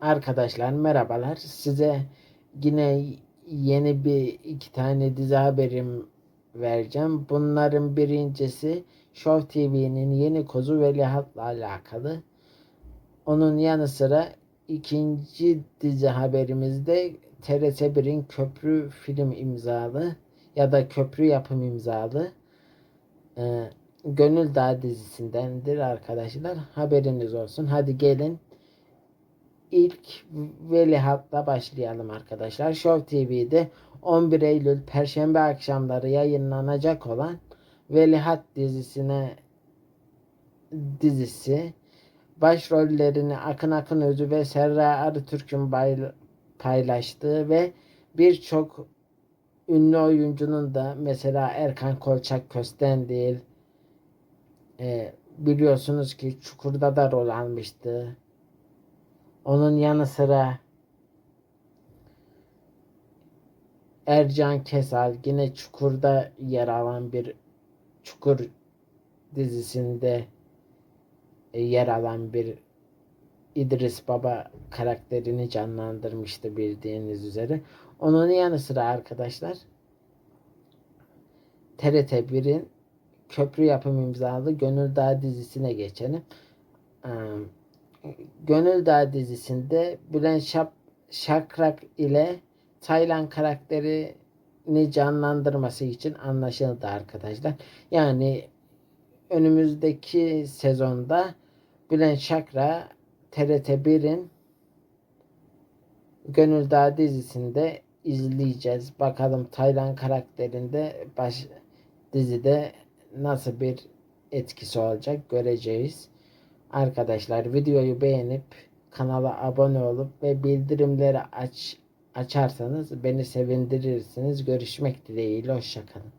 Arkadaşlar merhabalar. Size yine yeni bir iki tane dizi haberim vereceğim. Bunların birincisi Show TV'nin yeni kozu Veliaht'la alakalı. Onun yanı sıra ikinci dizi haberimizde TRT1'in Köprü film imzalı ya da Köprü yapım imzalı e, Gönül Dağı dizisindendir arkadaşlar. Haberiniz olsun. Hadi gelin ilk Veliaht'la başlayalım arkadaşlar. Show TV'de 11 Eylül Perşembe akşamları yayınlanacak olan Veliaht dizisine dizisi başrollerini Akın Akın Özü ve Serra Arıtürk'ün paylaştığı ve birçok ünlü oyuncunun da mesela Erkan Kolçak Köstendil e, biliyorsunuz ki Çukur'da da rol almıştı. Onun yanı sıra Ercan Kesal yine Çukur'da yer alan bir Çukur dizisinde e, yer alan bir İdris Baba karakterini canlandırmıştı bildiğiniz üzere. Onun yanı sıra arkadaşlar TRT 1'in köprü yapım imzalı Gönül Dağı dizisine geçelim. Gönül Dağı dizisinde Bülent Şap Şakrak ile Taylan karakterini canlandırması için anlaşıldı arkadaşlar. Yani önümüzdeki sezonda Bülent Şakra TRT 1'in Gönül Dağı dizisinde izleyeceğiz. Bakalım Taylan karakterinde baş dizide nasıl bir etkisi olacak göreceğiz. Arkadaşlar videoyu beğenip kanala abone olup ve bildirimleri aç açarsanız beni sevindirirsiniz. Görüşmek dileğiyle hoşçakalın.